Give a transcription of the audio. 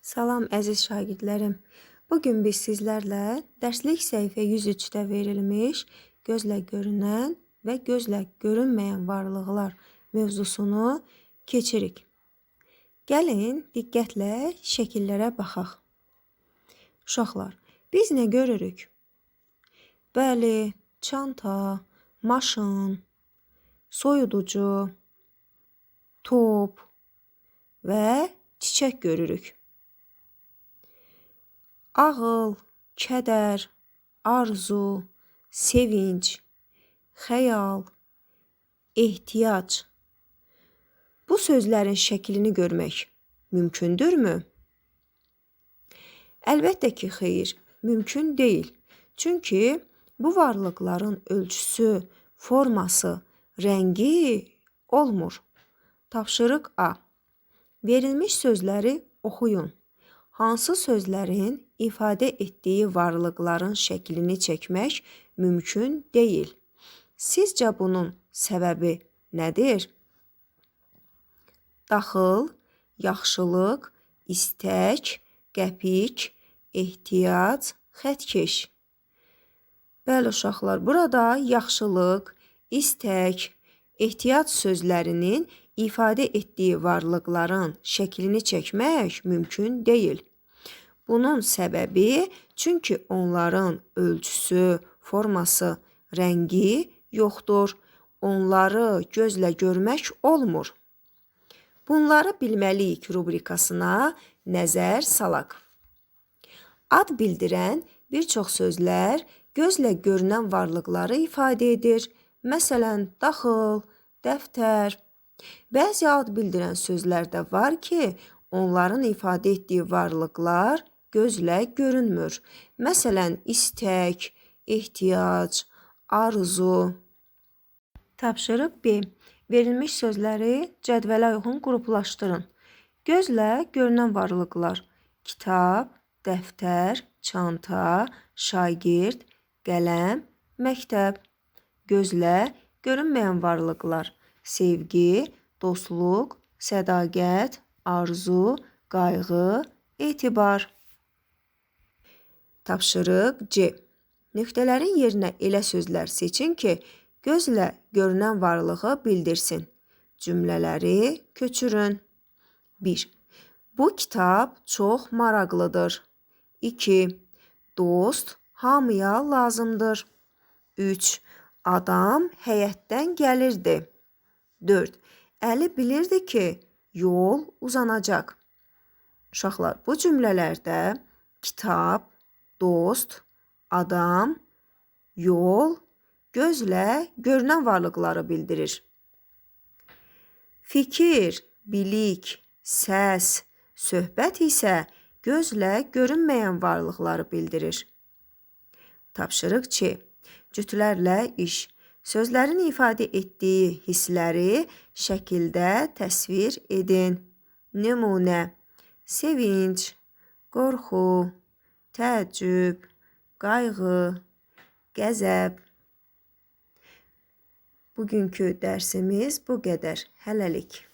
Salam əziz şagirdlərim. Bu gün biz sizlərlə dərslik səhifə 103-də verilmiş gözlə görünən və gözlə görünməyən varlıqlar mövzusunu keçirik. Gəlin diqqətlə şəkillərə baxaq. Uşaqlar, biz nə görürük? Bəli, çanta, maşın, soyuducu, top və çiçək görürük. Ağıl, kədər, arzu, sevinç, xəyal, ehtiyac. Bu sözlərin şəklini görmək mümkündürmü? Əlbəttə ki, xeyr, mümkün deyil. Çünki bu varlıqların ölçüsü, forması, rəngi olmur. Tapşırıq A. Verilmiş sözləri oxuyun. Hansı sözlərin ifadə etdiyi varlıqların şəklini çəkmək mümkün deyil? Sizcə bunun səbəbi nədir? Daxıl, yaxşılıq, istək, qəpik, ehtiyac, xətkeş. Bəli uşaqlar, burada yaxşılıq, istək, ehtiyac sözlərinin ifadə etdiyi varlıqların şəklini çəkmək mümkün deyil. Bunun səbəbi çünki onların ölçüsü, forması, rəngi yoxdur. Onları gözlə görmək olmur. Bunları bilməliyik rubrikasına nəzər salaq. Ad bildirən bir çox sözlər gözlə görünən varlıqları ifadə edir. Məsələn, daxıl, dəftər. Bəzi ad bildirən sözlər də var ki, onların ifadə etdiyi varlıqlar gözlə görünmür. Məsələn, istək, ehtiyac, arzu. Tapşırıq B. Verilmiş sözləri cədvələ uyğun qruplaşdırın. Gözlə görünən varlıqlar: kitab, dəftər, çanta, şagird, qələm, məktəb. Gözlə görünməyən varlıqlar: sevgi, dostluq, sədaqət, arzu, qayğı, etibar. Tapşırıq C. Nöqtələrin yerinə elə sözlər seçin ki, gözlə görünən varlığı bildirsin. Cümlələri köçürün. 1. Bu kitab çox maraqlıdır. 2. Dost hamıya lazımdır. 3. Adam həyətdən gəlirdi. 4. Əli bilirdi ki, yol uzanacaq. Uşaqlar, bu cümlələrdə kitab, dost, adam, yol, gözlə görünən varlıqları bildirir. Fikir, bilik, səs, söhbət isə gözlə görünməyən varlıqları bildirir. Tapşırıq C. Cütlərlə iş. Sözlərin ifadə etdiyi hissləri şəkildə təsvir edin. Nümunə: sevinç, qorxu, təəccüb, qayğı, qəzəb. Bugünkü dərsimiz bu qədər. Hələlik.